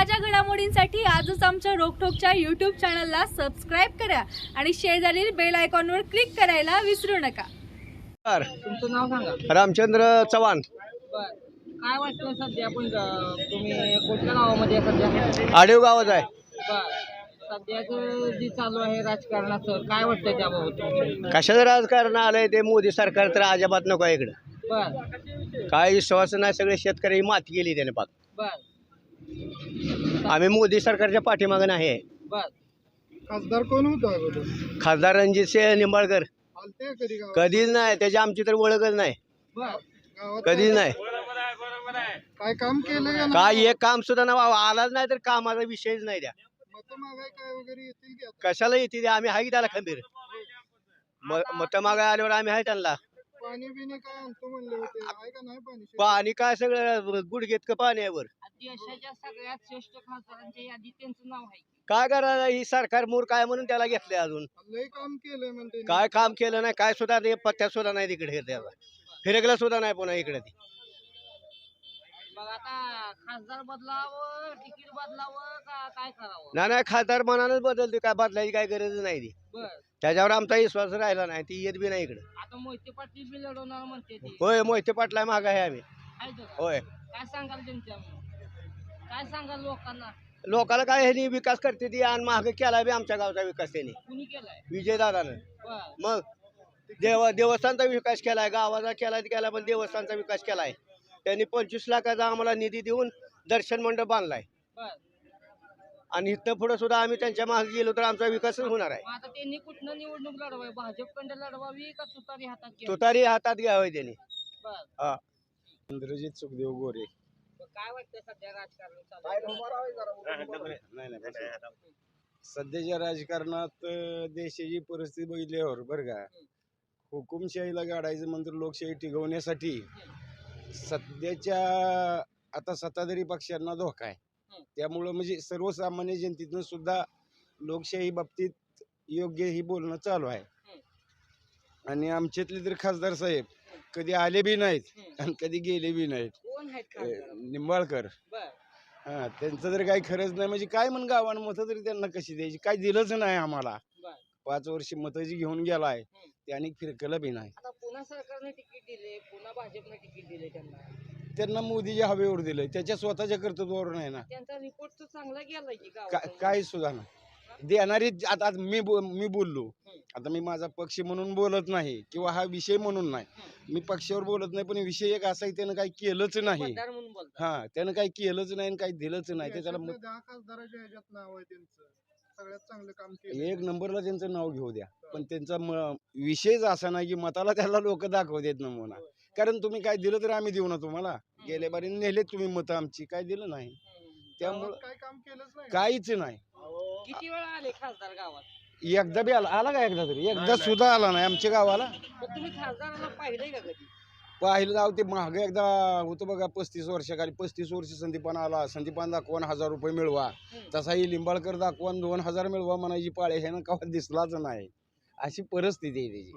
ताज्या घडामोडींसाठी आजच आमच्या रोकठोकच्या यूट्यूब चॅनलला सबस्क्राईब करा आणि शेजारील बेल आयकॉनवर क्लिक करायला विसरू नका. बर तुमचं नाव सांगा. रामचंद्र चव्हाण. बर. काय वाटतं सध्या आपण तुम्ही कोणत्या गावामध्ये सध्या? आडेव गावात आहे. बर. सध्याचं जे चालू आहे राजकारणाचं काय वाटतं त्याबाबत तुमचं? कशाचं राजकारण आलंय ते मोदी सरकार तर अजिबात नको आहे इकडं. बर. काय विश्वास नाही सगळे शेतकरी माती गेली त्याने पाक. बर. आम्ही मोदी सरकारच्या पाठीमागे नाही आहे. खासदार कोण होता अगोदर? खासदार रणजित सिंह निंबाळकर. आलते का कधी गावात? कधीच नाही त्याची आमची तर ओळखच नाही. गावात कधीच नाही. काय काम केलं का काय एक काम सुद्धा ना आलाच नाही तर कामाचा विषयच नाही द्या. मत मागाय काय वगैरे येतील की आता? कशाला येते ते आम्ही आहे की त्याला खंबीर? मत मागा आल्यावर आम्ही आहे त्यांना. पाणी बिणी काय आणतो म्हणले होते. आहे का नाही पाणी पाणी काय सगळं गुडघेत का पाणी आहे वर देशाच्या सगळ्यात श्रेष्ठ खासदारांच्या यादीत त्यांचं नाव आहे. काय करा ही सरकार मूर काय म्हणून त्याला घेतले अजून. लय काम केलंय म्हणते काय काम केलं नाही काय सुद्धा ते पत्त्यात सुद्धा नाही तिकडे त्याला. फिरकला सुद्धा नाही पुन्हा इकडे ती. मग आता खासदार बदलावं तिकीट बदलावं का काय करावं? ना नाही खासदार मनानच बदलते काय बदलायची काय गरज नाही ती. त्याच्यावर आमचा विश्वास राहिला नाही ती येत बी नाही इकडे. आता मोहिते पाटील बी लढवणार म्हणते ते. होय मोहिते पाटला माग आहे आम्ही? होय काय सांगाल त्यांच्या काय सांगाल लोकांना? लोकांना काय ह्यांनी विकास करते ती आणि माग केला बी आमच्या गावचा विकास त्यांनी कुणी केलाय? विजय दादानं बर. मग देव देवस्थानचा विकास केलाय गावाचा केलाय केला पण देवस्थानचा विकास केलाय. त्यांनी पंचवीस लाखाचा आम्हाला निधी देऊन दर्शन मंडप बांधलाय. बर. आणि इथनं पुढे सुद्धा आम्ही त्यांच्या मागे गेलो तर आमचा विकासच होणार आहे. मग आता त्यांनी कुठनं निवडणूक लढवाय भाजपकडे लढवावी का तुतारी हातात घ्यावी? तुतारी हातात घ्यावे त्यांनी. बर. हा. इंद्रजित सुखदेव गोरे. मग काय वाटतं सध्या राजकारण चालू आहे? सध्याच्या राजकारणात अं, देशाची परिस्थिती बघितल्यावर बरं का हुकुमशाहीला गाडायचं म्हणतो लोकशाही टिकवण्यासाठी सध्याच्या आता सत्ताधारी पक्षांना धोका आहे. त्यामुळं म्हणजे सर्वसामान्य जनतेतून सुद्धा लोकशाही बाबतीत योग्य ही बोलणं चालू आहे. आणि आमच्यातले तर खासदार साहेब कधी आले बी नाहीत. आणि कधी गेले बी नाहीत. कोण आहेत अं, खासदार? निंबाळकर. बर. हा त्यांचं तर काही खरंच नाही. म्हणजे काय म्हण गावानं मतं तरी त्यांना कशी द्यायची? काय दिलंच नाही आम्हाला. बर. पाच वर्ष मतं जी घेऊन गेलाय. हं. त्यांनी फिरकलं बी नाही. आता पुन्हा सरकारने तिकीट दिले पुन्हा भाजपने तिकीट दिले त्यांना. त्यांना मोदीच्या हवेवर दिलंय. त्याच्या स्वतःच्या कर्तृत्वावर नाही ना. त्यांचा रिपोर्ट तर चांगला गेलाय की का- गावात काही सुद्धा नाही. देणारी आता आता मी बो- मी बोललो. आता मी माझा पक्ष म्हणून बोलत नाही किंवा हा विषय म्हणून नाही. मी पक्षावर बोलत नाही पण विषय एक असा आहे त्यानं काही केलंच नाही. मतदार म्हणून बोलतात. हा त्यानं काही केलंच नाही आणि काही दिलंच नाही. ते त्याला मत- दहा खासदाराच्या ह्याच्यात नाव आहे त्यांचं. सगळ्यात चांगलं काम केलं एक नंबरला त्यांचं नाव घेऊ द्या. पण त्यांचा म- विषयच असा नाही की मताला त्याला लोक दाखवू देत नमुना कारण तुम्ही काय दिलं तर आम्ही देऊ ना तुम्हाला. गेल्या बारी नेले तुम्ही मतं आमची काय दिलं नाही. त्यामुळं गावात काय काम केलंच नाही काहीच नाही. किती वेळा आले खासदार गावात? एकदा बी आला आला का एकदा तरी? एकदा सुद्धा आला नाही आमच्या गावाला. मग तुम्ही खासदाराला पाहिलंय का कधी? पाहिलं जाऊ ते महाग एकदा होतं बघा पस्तीस वर्षाखाली पस्तीस वर्ष संदीपान आला. संदीपान दाखवून हजार रुपये मिळवा. तसाही लिंबाळकर दाखवून दोन हजार मिळवा म्हणायची पाळे ह्यानं कवा दिसलाच नाही. अशी परिस्थिती आहे त्याची.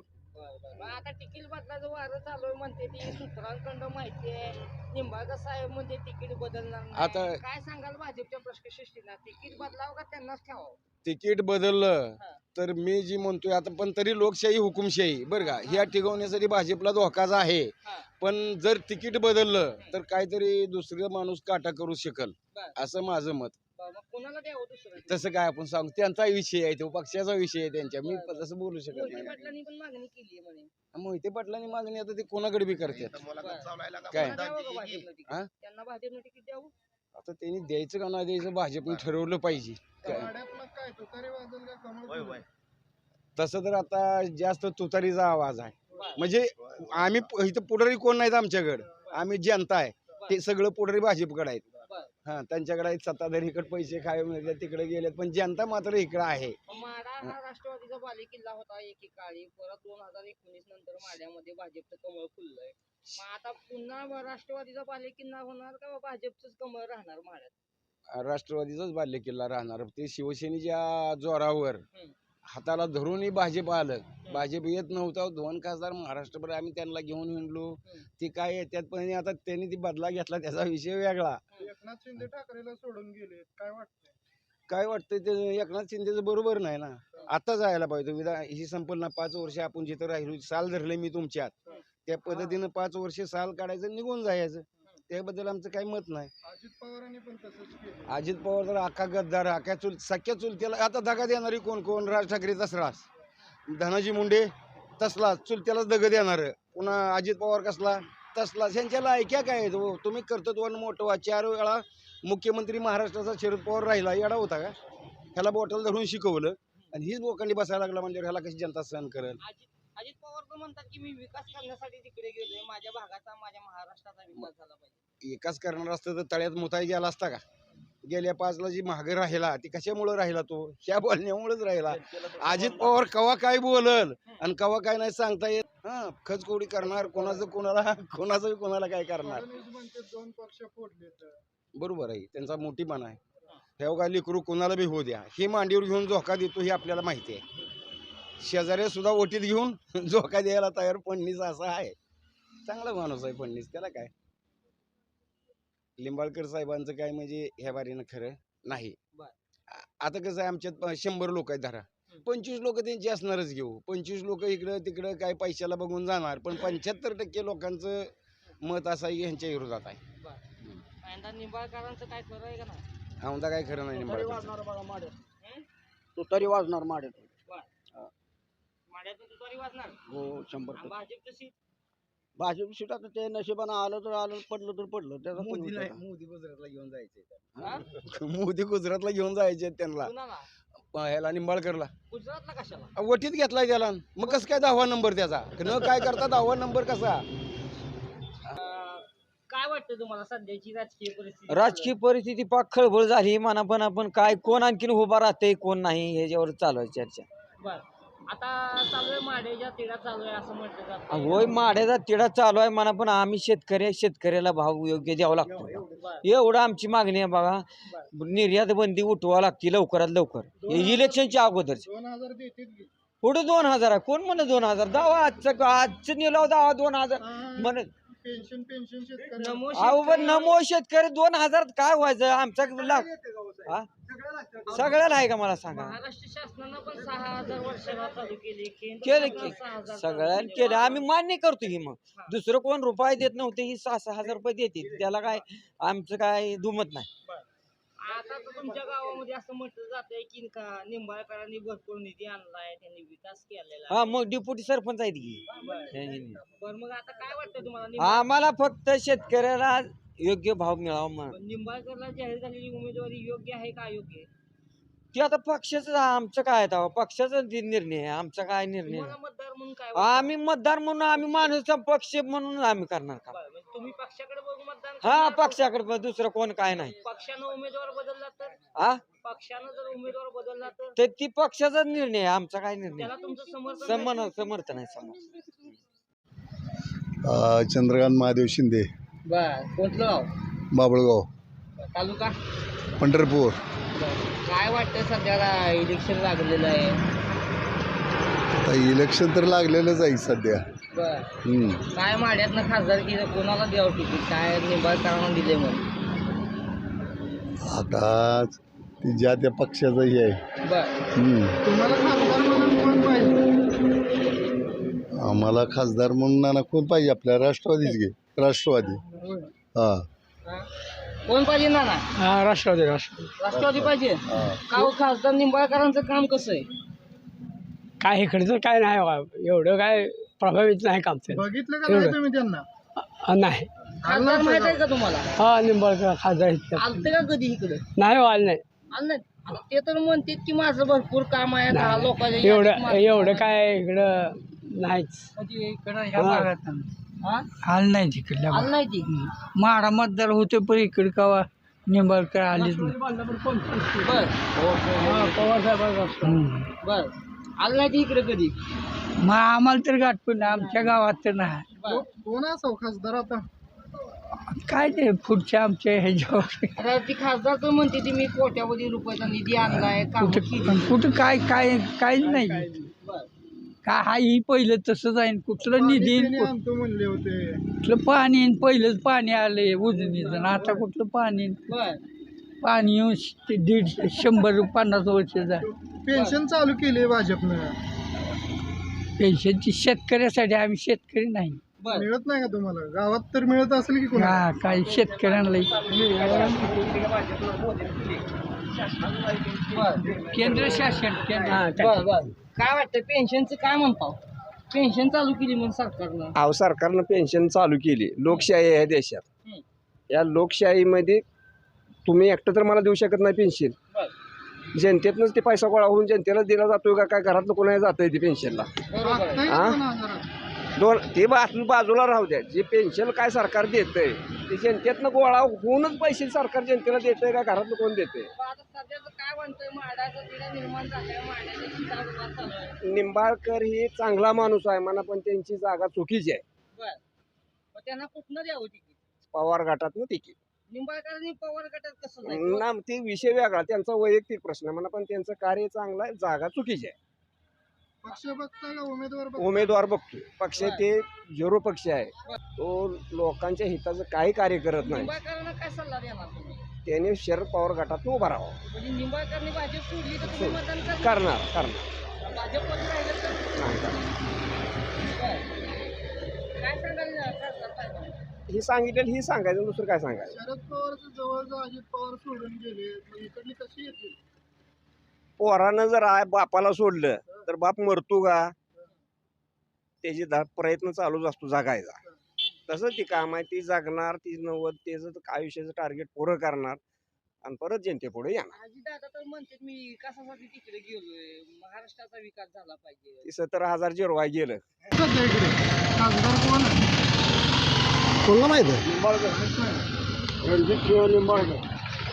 मग आता तिकीट बदलाचं वारं चालू आहे म्हणते ती सूत्रांकडं माहिती आहे निंबाळकर साहेब म्हणजे तिकीट बदलणार नाही. आता- काय सांगाल भाजपच्या प्रश्नशिष्टीला तिकीट बदलावं का त्यांनाच ठेवावं तिकीट बदललं हा. तर मी जी म्हणतोय आता पण तरी लोकशाही हुकुमशाही बरं का ह्या टिकवण्यासाठी भाजपला धोकाच आहे हा. पण जर तिकीट बदललं तर काहीतरी दुसरं माणूस काटा करू शकल बरं. असं माझं मत कोणाला द्यावं दुसरं? तसं काय आपण सांगू त्यांचा विषय आहे तो पक्षाचा विषय आहे त्यांच्या. मी. तसं बोलू शकत मोहिते नाही. पाटलांनी पण मागणी केली आहे म्हणे. मोहिते पाटलांनी मागणी आता ते कोणाकडे बी करतात. काय? त्यांना द्यावं का भाजपनं तिकीट? त्यांना भाजपनं तिकीट द्यावं? आता त्यांनी द्यायचं का नाही द्यायचं भाजपने ठरवलं पाहिजे. काय? तसं तर आता जास्त तुतारीचा आवाज आहे. म्हणजे आम्ही प- इथं पुढारी कोण नाहीत आमच्याकडे. आम्ही जनता आहे. ते सगळं पुढारी भाजपकडे आहेत. हा त्यांच्याकडे सत्ताधारी इकडे पैसे खाय मिळतात तिकडे गेलेत. पण जनता मात्र इकडे आहे. माडा हा राष्ट्रवादीचा बालेकिल्ला होता एकेकाळी. परत दोन हजार एकोणीस नंतर माड्यामध्ये भाजपचं कमळ फुललंय. मग आता पुन्हा राष्ट्रवादीचा बालेकिल्ला होणार का भाजपचंच कमळ राहणार माड्यात राष्ट्रवादीचाच बाल्य किल्ला राहणार. ते शिवसेनेच्या जोरावर. हाताला धरूनही भाजप आलं. भाजप येत नव्हतं. दोन खासदार महाराष्ट्रभर आम्ही त्यांना घेऊन हिंडलो. ते काय येतात पण आता त्यांनी ती बदला घेतला त्याचा विषय वेगळा. एकनाथ शिंदे ठाकरेला सोडून गेले काय वाटतंय? काय ते? एकनाथ शिंदेचं बरोबर नाही ना. आता जायला पाहिजे. विधा ही संपन्न पाच वर्ष आपण जिथं राहिलो साल धरले मी तुमच्यात. त्या पद्धतीनं पाच वर्ष साल काढायचं निघून जायचं. त्याबद्दल आमचं काही मत नाही. अजित पवारांनी पण तसंच केलं. अजित पवार तर अख्खा गद्दार अख्या चुल सख्या चुलत्याला आता दगा देणारी कोण कोण? राज ठाकरे तसलाच धनाजी मुंडे तसलाच चुलत्यालाच दग देणार. पुन्हा अजित पवार कसला? तसलाच. ह्यांच्या लायक्या काय आहेत? हो? तुम्ही कर्तृत्वानं मोठं व्हा चार वेळा मुख्यमंत्री महाराष्ट्राचा शरद पवार राहिला. येडा होता का? ह्याला बॉटल धरून शिकवलं. आणि हीच लोकांनी बसायला लागला म्हणजे ह्याला कशी जनता सहन करेल? अजित अजित पवार तर म्हणतात की मी विकास करण्यासाठी तिकडे गेलोय माझ्या भागाचा माझ्या महाराष्ट्राचा विकास झाला पाहिजे. एकाच करणार असतं तर तळ्यात मुताई गेला असता का? गेल्या पाचला जी महाग राहिला ती कशामुळे राहिला तो? ह्या बोलण्यामुळेच राहिला. अजित पवार कवा काय बोलल आणि कवा काय नाही सांगता येत? हा खचकोडी करणार कोणाचं कोणाला कोणाचं कोणाला काय करणार? दोन पक्ष फोडले बरोबर आहे त्यांचा मोठीपणा आहे. ह्या का लेकरू कोणाला बी होऊ द्या. हे मांडीवर घेऊन झोका देतो हे आपल्याला माहिती आहे. शेजारी सुद्धा ओटीत घेऊन झोका द्यायला तयार फडणीस असा आहे. चांगला माणूस आहे फडणीस त्याला काय? लिंबाळकर साहेबांचं काय म्हणजे ह्या बारीनं खरं नाही. आता कसं आहे आमच्यात शंभर लोक आहेत धरा. पंचवीस लोक त्यांची असणारच घेऊ. पंचवीस लोक इकडं तिकडं काय पैशाला बघून जाणार पण पंच्याहत्तर टक्के लोकांचं मत असं आहे ह्यांच्या विरोधात आहे. निंबाळकरांचं काय खरं आहे का नाही? आमदा काय खरं नाही निंबाळकर तू तरी वाजणार माडे माड्यातून तुतारी वाजणार. हो शंभर आणि भाजपचं सीट? भाजप सीट आता ते नशिबानं आलं तर आलं पडलं तर पडलं. त्याचा कोण मोदीला विचार? मोदी गुजरातला घेऊन जायचे हा? मोदी गुजरातला घेऊन जायचे त्यांना. कुणाला ह्याला निंबाळकरला. गुजरातला कशाला? वटीत घेतलाय त्याला. मग कसं काय दहावा नंबर त्याचा? न काय करता दहावा नंबर कसा? काय वाटतं तुम्हाला सध्याची राजकीय परिस्थिती? राजकीय परिस्थिती पाक खळबळ झाली म्हणा पण आपण काय कोण आणखीन उभा राहते कोण नाही ह्याच्यावर चालू आहे चर्चा. बर. आता चालू आहे माड्याच्या तिडा चालू आहे असं म्हटलं जातं. होय माड्याचा तिढा चालू आहे म्हणा पण आम्ही शेतकरी आहे, शेतकऱ्याला भाव योग्य द्यावा लागतो. एवढं आमची मागणी आहे बघा. निर्यात बंदी उठवा लागते लवकरात लवकर. हे इलेक्शनच्या अगोदर दोन हजार देतील की. पुढे दोन हजार आहे. कोण म्हणलं दोन हजार? दावा आजचं आजचं निलाव दावा दोन हजार. म्हण पेन्शन पेन्शन शेतकरी नमो अहो पण शेतकरी- नमो शेतकरी दोन हजार काय व्हायचं? आमचा लाख हा? सगळ्याला आहे का मला सांगा? महाराष्ट्र शासनानं पण सहा हजार वर्षाला चालू केली केंद्र केलं सरकार की. सहा हजार सगळ्यांनी केलं. आम्ही मान्य करतो की मग. दुसरं कोण रुपये देत नव्हते ही सहा सहा हजार रुपये देते. त्याला काय आमचं काय दुमत नाही. आता तर तुमच्या गावामध्ये असं म्हटलं जातंय की का निंबाळकरांनी भरपूर निधी आणलाय त्यांनी विकास केलेला हा मग डिप्युटी सरपंच आहेत की. बरं. मग आता काय वाटतं तुम्हाला निंबा- आम्हाला फक्त शेतकऱ्याला योग्य भाव मिळावा म्हणून. निंबाळकरला जाहीर झालेली उमेदवारी योग्य आहे का अयोग्य आहे? ते आता पक्षाचं आमचं काय तेव्हा? पक्षाचा ते निर्णय आहे आमचा काय निर्णय तुम्हाला नाही. मतदार म्हणून काय वाटतं? आम्ही मतदार म्हणून आम्ही माणूस पक्ष म्हणून आम्ही करणार का? बरं, म्हणजे तुम्ही पक्षाकडे बघून मतदान हा करणार? पक्षाकडे पण दुसरं कोण काय नाही. पक्षानं उमेदवार बदलला तर? हा पक्षानं जर उमेदवार बदलला तर? ती पक्षाचा निर्णय आहे आमचा काय निर्णय त्याला तुमचं समर्थन समन आहे? समर्थन आहे समर्थन अ, चंद्रकांत महादेव शिंदे. बर कोणतं गाव? बाबळगाव. तालुका? पंढरपूर. काय वाटतं सध्या इलेक्शन लागलेलं आहे? आता इलेक्शन तर लागलेलंच आहे सध्या. बर. हम्म. काय माड्यातनं खासदार की कोणाला द्यावं तिकीट? काय निंबाळकरांना दिले मग आता ती ज्या त्या पक्षाचं हे आहे. बर. हम्म. तुम्हाला खासदार म्हणून कोण पाहिजे? आम्हाला खासदार म्हणून नाना कोण पाहिजे? आपल्या राष्ट्रवादीच घे. राष्ट्रवादी. हा. हा? कोण पाहिजे ना ना? राष्ट्रवादी राष्ट्रवादी. राष्ट्रवादी पाहिजे. हा. का हो खासदार निंबाळकरांचं काम कसं आहे? काय इकडचं काय नाही. एवढं काय प्रभावित नाही काम ते बघितलं का नाही एवढं. तुम्ही त्यांना? अ, नाही. खासदार माहीत आहे का तुम्हाला? हा निंबाळकर खासदार. आलते का कधी इकडे? नाही हो, आलं नाही. आलं नाही? आता ते तर म्हणतात की माझं भरपूर काम आहे दहा लोकांच्या एवढं एवढं काय इकडं नाहीच. म्हणजे इकडं हा. ह्या भागात हा? आलं नाही तिकडल्या आलं नाही ती माडा मतदार होते पण इकडे कवा निंबाळकर आलीच नाही. बर. बर. आलं नाही ती इकडे कधी? मग आम्हाला तर गाठपून आमच्या गावात तर नाही. बर. कोण असाव खासदार आता? काय ते पुढच्या आमच्या ह्याच्यावर? आता ती खासदार तर म्हणते ती मी कोट्यावधी रुपयाचा निधी आणलाय काम कुठं कुठं काय काय काहीच नाही. बर. काय हा ही पहिलं तसंच आहे. कुठलं निधी पिणे आणतो म्हणले होते. कुठलं पाणी पहिलंच पाणी आलंय उजनीचं. आता कुठलं पाणी? पाणी येऊन ते दीड शंभर पन्नास वर्ष झालं. पेन्शन चालू केली भाजपनं. पेन्शनची शेतकऱ्यासाठी आम्ही शेतकरी नाही. बर. मिळत नाही का तुम्हाला? गावात तर मिळत असेल की कोणा हा काही शेतकऱ्यांना केंद्र शासन केंद्र. बर बर. काय वाटतं पेन्शनचं काय म्हणतो? पेन्शन चालू केली म्हणून सरकारनं. अहो सरकारनं पेन्शन चालू केली. लोकशाही आहे देशात. हम्म. या लोकशाहीमध्ये तुम्ही एकटं तर मला देऊ शकत नाही पेन्शन बर. जनतेतनंच ते पैसा गोळा होऊन जनतेला दिला जातोय का? काय घरातलं कोणाला जातंय ते पेन्शनला बरोबर आहे. हा? दोन ते बाजू बाजूला राहू द्या. जे पेन्शन काय सरकार देतंय ते जनतेतनं गोळा होऊनच पैसे सरकार जनतेला देतंय का घरातलं कोण चालू आहे. निंबाळकर हे चांगला माणूस आहे म्हणा पण त्यांची जागा चुकीची आहे. त्यांना कुठनं द्यावं तिकीट? पवार गटातनं तिकीट. निंबाळकरांनी पवार गटात कसं जायचं? ना ते विषय वेगळा त्यांचा वैयक्तिक प्रश्न आहे. म्हणा पण त्यांचं कार्य चांगलं आहे जागा चुकीची आहे. पक्ष बघताय का उमेदवार बघताय? उमेदवार बघतोय. पक्ष ते झिरो पक्ष आहे. तो लोकांच्या हिताचं काही कार्य करत नाही. निंबाळकरांना काय सल्ला देणार तुम्ही? त्याने शरद पवार गटात उभा राहावं. म्हणजे निंबाळकरनी भाजप सोडली तर तुम्ही मतदान करणार? करणार करणार. भाजपमध्ये राहिलं तर नाही करणार. बर. काय सांगाल खासदार साहेबांना? ही सांगितलेलं ही सांगायचं दुसरं काय सांगायचं? शरद पवारचं जवळचं अजित पवार सोडून गेले. मग इकडली कशी येतील? पोरानं जर आय बापाला सोडलं तर बाप मरतो का? त्याची दा प्रयत्न चालूच असतो जागायचा. तसं ती काम आहे ती जगणार ती नव्वद त्याचं आयुष्याचं टार्गेट पुरं करणार. आणि परत जनतेपुढे येणार. आजी दादा तर म्हणते मी कशासाठी तिकडे गेलोय? महाराष्ट्राचा विकास झाला पाहिजे. ती सत्तर हजार जिरवाय गेलं. आहे कोणाला माहिती रणजित सिंह निंबाळकर.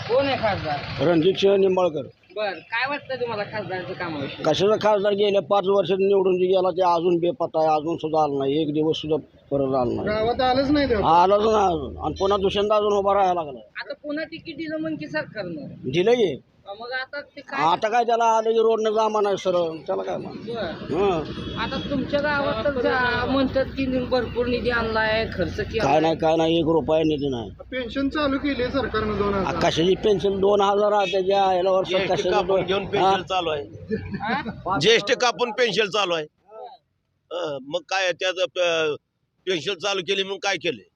कोण आहे खासदार? रणजित सिंह निंबाळकर. बर काय वाटतं तुम्हाला खासदाराचं कामाविषयी? कशाचा खासदार गेल्या पाच वर्षात निवडून जे गेला ते अजून बेपत्ता आहे. अजून सुद्धा आला नाही. एक दिवस सुद्धा परत आला नाही. गावात आलंच नाही तेव्हा. आलाच नाही. अजून आणि पुन्हा दुसऱ्यांदा अजून उभा राहायला लागला. आता पुन्हा तिकीट दिलं म्हण की सरकारनं? दिलं की मग आता ते काय आता काय त्याला आलं की रोडनं जामा नाही सरळ. त्याला काय बर. हं. आता तुमच्या गावात तर जा- म्हणतात की भरपूर निधी आणलाय खर्च काय केला नाही काय नाही एक रुपया निधी नाही. पेन्शन चालू केली आहे सरकारनं दोन आ, हजार. कशाची पेन्शन? दोन हजार आहे त्याच्या याला वर्ष कशाची दोन- हा? चालू आहे. ज्येष्ठ कापून पेन्शन चालू आहे. हं, मग काय त्याचं पेन्शन चालू केली मग काय केले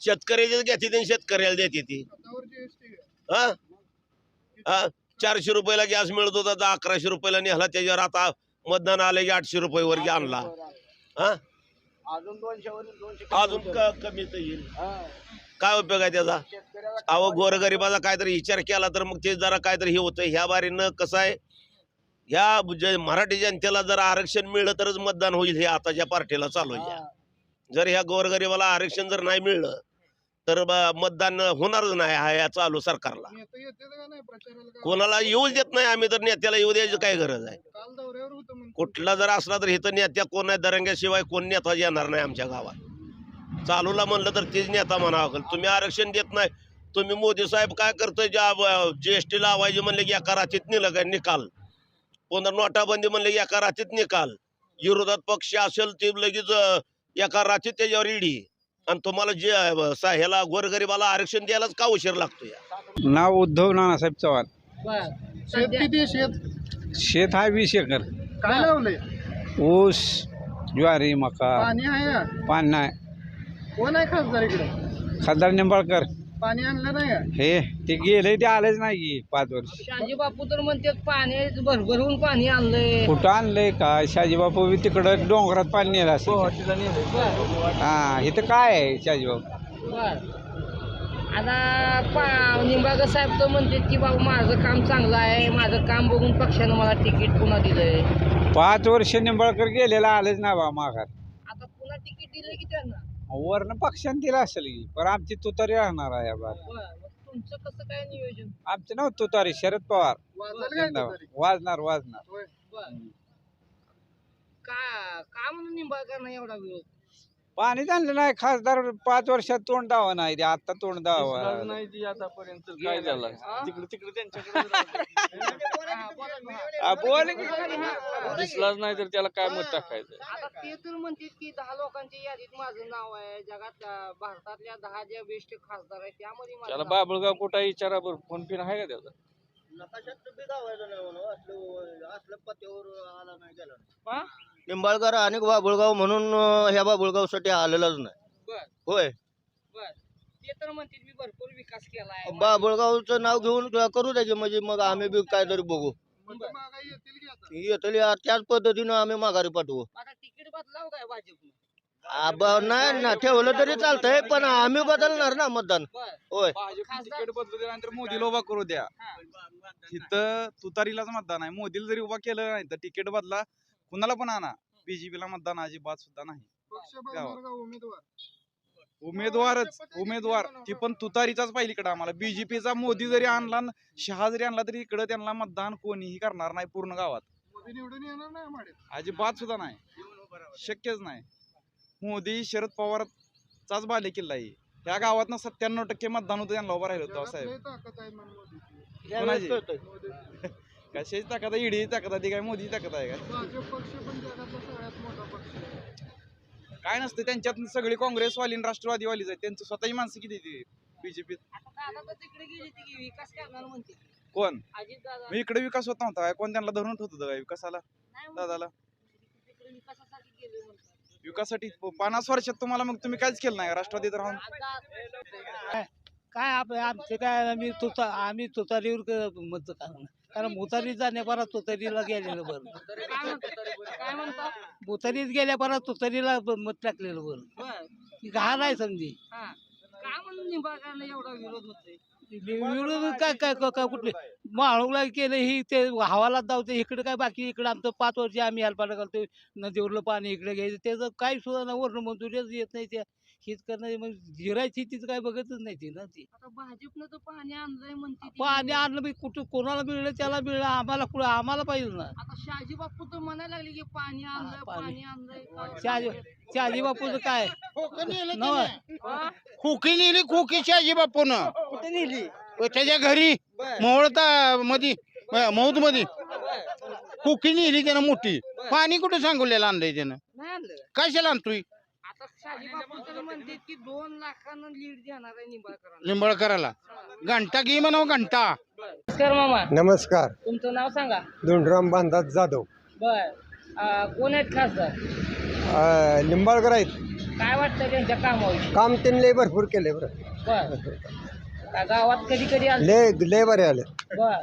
शेतकऱ्याचे घेते ती आणि शेतकऱ्याला देते ती. GST आहे. हा? हा चारशे रुपयाला गॅस मिळत होता तर अकराशे रुपयाला निघाला त्याच्यावर आता मतदान आलं की आठशे रुपये वर आणला. हा? अजून दोनशेवरील दोनशे अजून क- कमी तर येईल काय उपयोग आहे त्याचा? अहो गोरगरिबाचा काहीतरी विचार केला तर मग ते जरा काहीतरी हे होतं. ह्या बारीनं कसं आहे? ह्या ज- मराठी जनतेला जर आरक्षण मिळलं तरच मतदान होईल हे आताच्या पार्टीला चालू आहे. जर ह्या गोरगरिबाला आरक्षण जर नाही मिळलं तर मतदान होणारच नाही हा या चालू सरकारला? कोणाला येऊच देत नाही आम्ही तर नेत्याला येऊ द्यायची काय गरज आहे. कुठला जर असला तर इथं नेत्या कोण आहे दरंग्याशिवाय कोण नेता येणार नाही आमच्या गावात. चालूला म्हणलं तर तेच नेता म्हणावं तुम्ही आरक्षण देत नाही. तुम्ही मोदी साहेब काय करतोय? ज्या जीएसटी लावायचे म्हणले की एका रात्रीत नेलं काय निकाल? पुन्हा नोटाबंदी म्हणले की एका रात्रीत निकाल? विरोधात पक्ष असेल ते लगेच एका रात्रीत त्याच्यावर ईडी. आणि तुम्हाला जे अं, सा- ह्याला गोरगरिबाला आरक्षण द्यायलाच का उशीर लागतो या? नाव उद्धव नानासाहेब चव्हाण. बर. शेत किती शेत? शेत हा वीस एकर. काय लावलंय? ऊस ज्वारी मका. पाणी आहे? का? पान नाही. कोण आहे खासदार इकडे? खासदार निंबाळकर. पाणी आणलं नाही का? हे ते गेले ते आलेच नाही की पाच वर्ष. शांजी बापू तर म्हणतात पाणी भरभरून पाणी आणलंय. कुठं आणलंय का शाजीबापू बी तिकडं डोंगरात पाणी नेलं असं हा इथं काय आहे शाजीबापू बर. आता पा निंबाळकर साहेब तर म्हणतात की बाबा माझं काम चांगलं आहे. माझं काम बघून पक्षानं मला तिकीट पुन्हा दिलंय. पाच वर्ष निंबाळकर गेलेला आलेच नाही बा माघार. आता पुन्हा तिकीट दिलंय की त्यांना? वरनं पक्षाने दिलं असेल की पण आमची तुतारी राहणार आहे बा बर मग तुमचं कसं काय नियोजन? आमचं नाव तुतारी शरद पवार? वाजणार वाजणार होय. बर. का का म्हणून नाही एवढा विरोध पाणी आणलं नाही खासदार पाच वर्षात तोंड दावा नाही ते आता तोंड दावा आतापर्यंत काय झालं तिकडे तिकडे हा, बोला की. आ, बोल की. दिसलाच नाही तर त्याला काय मत टाकायचं आता ते तर म्हणतात की दहा लोकांच्या यादीत माझं नाव आहे जगात अं, भारतातल्या दहा ज्या बेस्ट खासदार आहेत त्यामध्ये माझं त्याला नाव आहे. बाबळगाव कुठं विचारा बरं फोन पिन आहे का त्याचा हा? निंबाळकर आणि बाबुळगाव म्हणून अं, ह्या बाबुळगावसाठी आलेलाच नाही. बर. होय. बर. ते तर म्हणतात मी भरपूर विकास केलाय. बाबुळगावचं नाव घेऊन करू द्यायचे म्हणजे मग आम्ही बी काहीतरी बघू. मतं मागाई येतील की आता? येतली त्याच पद्धतीनं आम्ही माघारी पाठवू. आता तिकीट बदलाव काय भाजपनं? आब- नाही ना ठेवलं तरी चालतंय पण आम्ही बदलणार ना मतदान. बर. होय. खासदार तिकीट बदलू द्या नंतर मोदीला उभा करू द्या. हा. इथं तुतारीलाच मतदान आहे. मोदीला जरी उभा केलं नाही तर तिकीट बदला. कुणाला पण आणा. बीजेपीला मतदान अजिबात सुद्धा नाही. पक्ष बघणार का उमेदवार. उमेदवारच. उमेदवार. ती पण तुतारीचाच पाहिजे इकडे आम्हाला बीजेपीचा मोदी जरी आणला न शहा जरी आणला तरी इकडे त्यांना मतदान कोणीही करणार नाही पूर्ण गावात. मोदी निवडून येणार नाही माड्यात अजिबात सुद्धा नाही. शक्यच नाही. मोदी शरद पवारचाच बाले किल्ला आहे. त्या गावात सत्त्याण्णव टक्के मतदान होतं त्यांना उभं राहिलं होतं जगात साहेब. लय ताकद आहे म्हण मोदीची. कोणाची? मोदी कशाची ताकद आहे ईडी ताकद आहे ती काय मोदी ताकद आहे काय भाजप पक्ष पण जगातला सगळ्यात मोठा पक्ष आहे. काय नसते त्यांच्यात सगळी काँग्रेसवाली आणि राष्ट्रवादीवालीच आहे त्यांचं स्वतःची माणसं किती ती? बीजेपीत आता दादा तर तिकडे गेली ती की विकास करणार म्हणते. कोण? अजित दादा. मी इकडे विकास होत नव्हता. काय कोण त्यांना धरून ठेवत होतं काय विकासाला? नाही म्हणते. दादाला? तिकडे विकासासाठी गेले म्हणतात. विकासासाठी पन्नास वर्षात तुम्हाला मग तुम्ही काहीच केलं नाही राष्ट्रवादीत राहून? आता काय आप आमचे काय आम्ही तुता आम्ही तुतारीवर क- मत करणार. कारण मुतारी जाण्या परत तुतारीला गेलेलं बरं. काय काय गेल्या परत तुतारीला ब- मत टाकलेलं बरं. बर ती घाण आहे समजी. हा काय म्हणून निंबाळकरांना एवढा विरोध होतोय विरोध काय काय काय काय कुठले? माळूला केलं ही ते हवाला धावते इकडे काय बाकी इकडे आमचं पाच वर्ष आम्ही हेल्पाला करतो नदीवरलं पाणी इकडे घ्यायचं त्याचं काही सुद्धा ना वर्ण मंजुरीच येत नाही त्या. हीच करणं मग जिरायची तीच काय बघतच नाही ती ना ती. आता भाजपनं तर पाणी आणलंय म्हणते ती. पाणी आणलं बी कुठं कोणाला मिळलं त्याला मिळलं आम्हाला कुठं आम्हाला पाहिजे ना. आता शहाजी बापू तर म्हणायला लागले की पाणी आणलंय पाणी. पाणी आणलंय काय शहाजी शहाजी बापूचं काय? नवं. हा? खोकी नेली खोकी शहाजी बापून. कुठे नेली? त्याच्या घरी मोहळता मध्ये मौत मध्ये खोकी नेली त्यानं मोठी. पाणी कुठे सांगवलेलं आणलंय त्यानं? नाही आणलं. कशाला आणतोय? बापू तर म्हणते की दोन लाखानं लीड देणार आहे निंबाळकरांना. लिंबळकराला घंटा घे म्हणावं घंटा. नमस्कार मामा. नमस्कार. तुमचं नाव सांगा. दोंडराम बांधात जाधव. बर. कोण आहेत खासदार? लिंबाळकर आहेत. काय वाटतं त्यांच्या कामाविषयी? काम त्यांनी लय भरपूर केले बरं. बर. का गावात कधी कधी आलं? लय लय बरे आले. बर.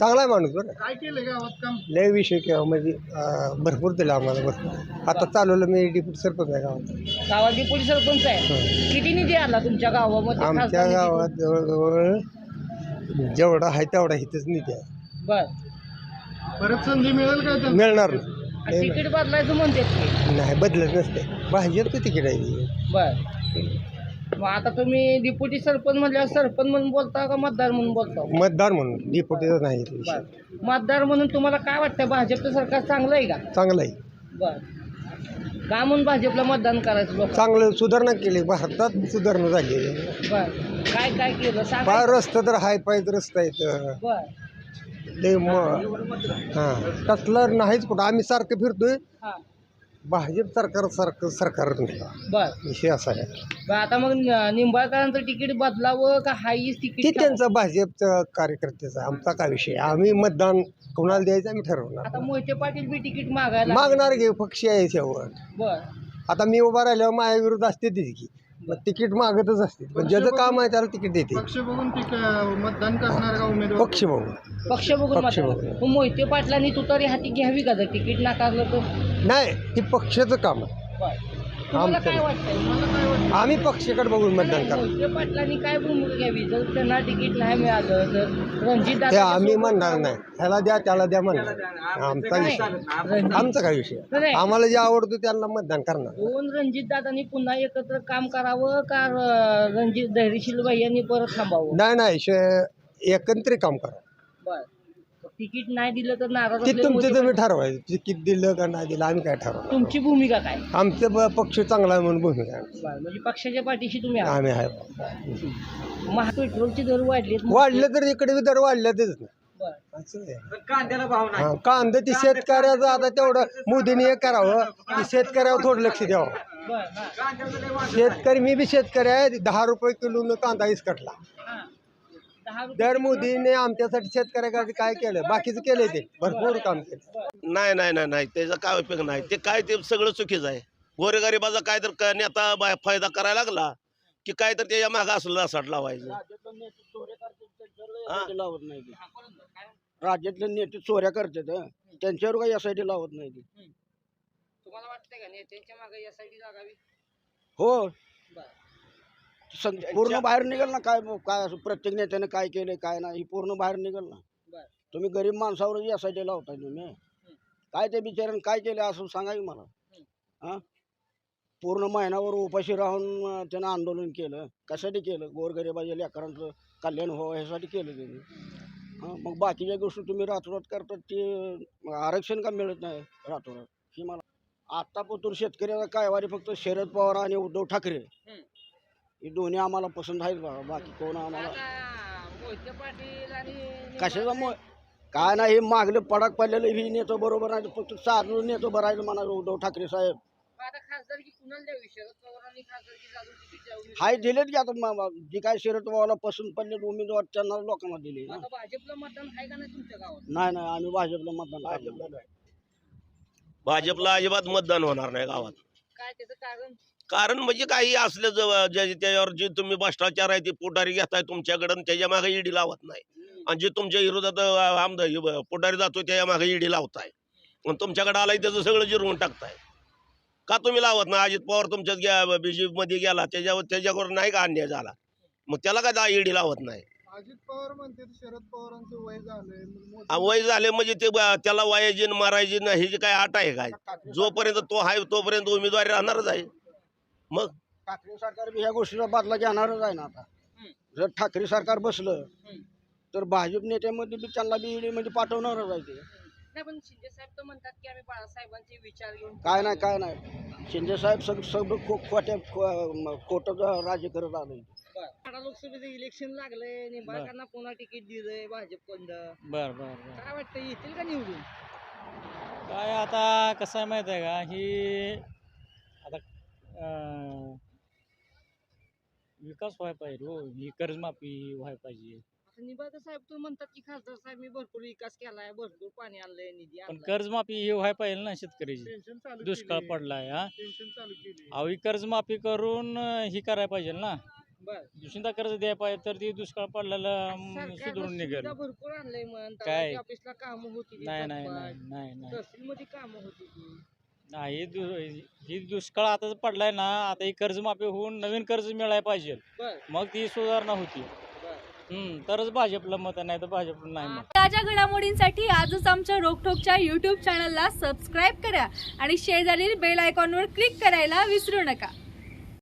चांगला आहे माणूस बरं. काय केलं गावात काम? लय विषय किंवा म्हणजे अं, भरपूर दिला आम्हाला भरपूर. आता चालवलं मी डिप्युटी सरपंच आहे गावात. गावात पोलीस सरपंच आहे? किती निधी आला तुमच्या गावामध्ये? आमच्या खासदार निधी? गावात जवळजवळ जेवढा आहे तेवढा इथेच निधी आहे. बर. परत संधी मिळेल का त्यांना? मिळणार आणि तिकीट बदलायचं म्हणते नाही. बदलत नसते. भाजपचं तिकीट आहे ती. बर. मग आता तुम्ही डिप्युटी सरपंच म्हणल्यावर सरपंच म्हणून बोलता का मतदार म्हणून बोलता? मतदार म्हणून डिप्युटीचं नाही तो विषय. बर. मतदार म्हणून तुम्हाला काय वाटतं भाजपचं सरकार चांगलं आहे का? चांगलं आहे. बर. का म्हणून भाजपला मतदान करायचं लोक? चांगलं सुधारणा केली भारतात सुधारणा झाली. बर. काय काय केलं? सांगा. फार रस्ता तर हाय पाय रस्ता आहेत. बर. लय म हां. कसलं नाहीच कुठं. आम्ही सारखं फिरतोय. हा. भाजप सरकार सारखं सरकार नाही. बर. विषय असा आहे. बर आता मग न- निंबाळकरांचं तिकीट बदलावं का हाईच ते तिकीट त्यांचं भाजपचं कार्यकर्त्याचा आमचा काय विषय आम्ही मतदान कोणाला द्यायचं आम्ही ठरवणार. आता मोहिते पाटील बी तिकीट मागायला मागणार घे पक्षी आहे शेवट. बर. आता मी उभा राहिल्यावर माझ्या विरुद्ध असते तिथे की. मग तिकीट मागतच असते. पण ज्याचं काम आहे त्याला तिकीट देते. पक्ष बघून मतदान करणार का उमेदवार? पक्ष बघून. पक्ष बघून पक्ष मतदान. बघून. मग मोहिते पाटलांनी तुतारी हाती घ्यावी का जर तिकीट नाकारलं तर? नाही ते पक्षाचं काम आहे. बर तुम्हाला आमचं काय नाही. वाटतंय? मला काय वाटतं आम्ही पक्षाकडे बघून मतदान नाही, करणार. मोहिते पाटलांनी काय भूमिका घ्यावी? जर त्यांना तिकीट नाही मिळालं तर रणजित ते आम्ही म्हणणार नाही. ह्याला द्या त्याला द्या म्हणणार. आमचा विषय. आमचा काय विषय. आम्हाला जे आवडतो त्यांना मतदान करणार. दोन रणजित दादांनी पुन्हा एकत्र काम करावं का र- रणजित धैर्यशील यांनी परत थांबावं? नाही नाही शे- एकत्रित काम करा. तिकीट नाही दिलं तर नाराज ते असलेले तुमचं मोदी तुम्ही ठरवायचं तिकीट दिलं का नाही दिलं आम्ही काय ठरवणार तुमची भूमिका काय आमचं ब- पक्ष चांगला आहे म्हणून भूमिका आहे. बरं, म्हणजे पक्षाच्या पाठीशी तुम्ही आहात. आम्ही आहे महा पेट्रोलचे दर वाढलेत वाढलं तर इकडे बी दर वाढल्यातच बरं. असं आहे. नाही हा, कांदा ती शेतकऱ्याचं आता तेवढं मोदीने हे करावं की शेतकऱ्यावर थोडं लक्ष द्यावं बरं, हा. शेतकरी मी बी शेतकरी आहे दहा रुपये किलोनं कांदा इसकटला हा. दर मोदीने आमच्यासाठी शेतकऱ्यासाठी काय केलं? बाकीचं केलंय ते. भरपूर काम केलं. नाही नाही नाही नाही. त्याचा काय उपयोग नाही. ते काय ते सगळं चुकीचं आहे. गोरेगरिबाचा काय तर क- नेता फायदा करायला लागला की काय तर त्याच्या मागं असलं असाट लावायचं. हा? लावत नाही. राज्यातले नेते चोऱ्या करतात हं. त्यांच्यावर काही एस आय टी लावत नाही ते. तुम्हाला वाटतंय का नेत्यांच्या मागे यासाठी लागावी? हो. सग- पूर्ण बाहेर निघेल ना काय काय असं प्रत्येक नेत्याने काय केलंय काय नाही हे पूर्ण बाहेर निघेल ना. बरं. तुम्ही गरीब माणसावर एस आय लावताय तुम्ही. काय ते बिचाऱ्यानं काय केलं असं सांगा की मला. हा? पूर्ण महिनाभर उपाशी राहून अं, त्यानं आंदोलन केलं. कशासाठी केलं? गोरगरिबाच्या लेकरांचं कल्याण व्हावं ह्यासाठी केलं त्यांनी. हां मग बाकीच्या गोष्टी तुम्ही रातोरात करतात ते मग आरक्षण का मिळत नाही रातोरात? ही मला आत्ता पतूर शेतकऱ्याचा कायवारी फक्त शरद पवार आणि उद्धव ठाकरे. हे दोन्ही आम्हाला पसंत आहेत बघा बाकी कोण आम्हाला आता मोहिते पाटील आणि कशाचा मग काय नाही हे मागलं पडाक पडलेलं ही नेतो बरोबर नाही फक्त चालू नेतो भरायचं म्हणा उद्धव ठाकरे साहेब. आता खासदारकी कुणाला द्यावी? शरद पवारांनी खासदारकी चालू तिकीट द्यावी? हाय दिलेत की आता म- म- जी काय शरद पवारला पसंत पडले उमेदवार त्यांना लोकांना दिले. ना आता भाजपला मतदान आहे का नाही तुमच्या गावात? नाही नाही आम्ही भाजपला मतदान करणार. भाजपला अजिबात मतदान होणार नाही गावात. काय त्याचं कारण? कारण म्हणजे काही असलं जवळ जे त्याच्यावर जे तुम्ही भ्रष्टाचार आहे ते पोटारी घेताय तुमच्याकडं आणि त्याच्यामागे ईडी लावत नाही. आणि जे तुमच्या विरोधात अं, आमदार हे पोटारी जातो त्याच्यामागे ईडी लावताय. आणि तुमच्याकडे आलाय त्याचं सगळं जिरवून टाकताय. का तुम्ही लावत नाही? अजित पवार तुमच्यात बीजेपी मध्ये गेला त्याच्यावर त्याच्यावर नाही का अन्याय झाला? मग त्याला काय ईडी लावत नाही? अजित पवार म्हणते शरद पवारांचं वय झालंय मग मोदी- आ, वय झाले म्हणजे ते ब- त्याला वायाची न मारायची न ही जी काय आट आहे काय? जोपर्यंत तो आहे तोपर्यंत उमेदवारी राहणारच आहे. मग? ठाकरे सरकार बी ह्या गोष्टीचा बदला घेणारच आहे ना आता. जर ठाकरे सरकार बसलं तर भाजप नेत्यामध्ये बी त्यांना बी ईडी मध्ये पाठवणारच आहे ते. नाही पण शिंदे साहेब तर म्हणतात की आम्ही बाळासाहेबांचे विचार घेऊन काय नाही काय नाही. शिंदे साहेब सग सगळं खो खोट्या खोटं राज्य करत आलं. माढा लोकसभेचं इलेक्शन लागलंय निंबाळकरांना पुन्हा तिकीट दिलंय भाजपकडनं बर बर बर. काय वाटतं येतील का निवडून? काय आता कसं आहे माहिती आहे का? ही आता विकास व्हायला पाहिजे हो. ही कर्जमाफी व्हायला पाहिजे. आता निंबाळकर साहेब तुम्ही म्हणतात की खासदार साहेब मी भरपूर विकास केलाय भरपूर पाणी आणलंय निधी पण आणलाय. कर्जमाफी ही व्हायला पाहिजे ना शेतकऱ्याची. चालू दुष्काळ. पडलाय हा. पेन्शन चालू केली. ही कर्जमाफी करून अं, ही करायला पाहिजे ना. बर. दुसरीदा कर्ज द्यायला पाहिजे तर ती दुष्काळ पडलेला अं, सरकारनं सुधारून निघेल. सुविधा भरपूर आणलंय म्हण काय? ऑफिसला कामं होती ती नाही नाही. नाही नाही नाही. तहसीलमध्ये कामं होती ती. नाही दु- ही दुष्काळ आता पडलाय ना आता ही कर्जमाफी होऊन नवीन कर्ज मिळायला पाहिजे. बर. मग ती सुधारणा होती. हम्म तरच भाजपला मत आहे, नाही तर भाजपला नाही मत. ताज्या घडामोडींसाठी आजच आमच्या रोकठोकच्या युट्यूब चॅनलला सबस्क्राईब करा आणि शेजारील बेल आयकॉनवर क्लिक करायला विसरू नका.